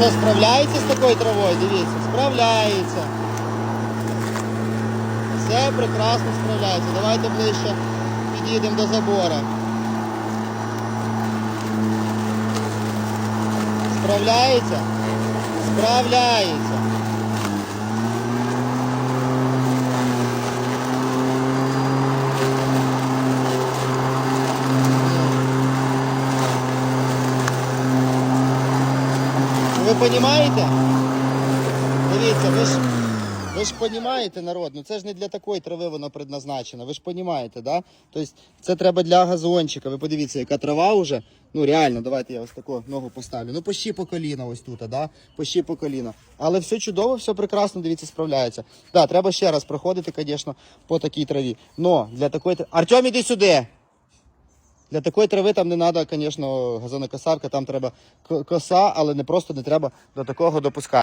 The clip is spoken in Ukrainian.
що, справляється з такою травою? Дивіться, справляється. Все прекрасно справляється. Давайте ближче підійдемо до забора. Справляється? Справляється. Ви розумієте? Дивіться, ви ж ви ж розумієте, народ, ну це ж не для такої трави вона предназначена. Ви ж розумієте, да? Тобто це треба для газончика. Ви подивіться, яка трава вже. Ну реально, давайте я ось таку ногу поставлю. Ну почти по коліна ось тут, да? Почти по коліна. Але все чудово, все прекрасно, дивіться, справляється. Да, треба ще раз проходити, звісно, по такій траві. Но для такої трави. Артем, іди сюди! Для такої трави там не треба, звісно, газонокосарка, там треба коса, але не просто не треба до такого допускати.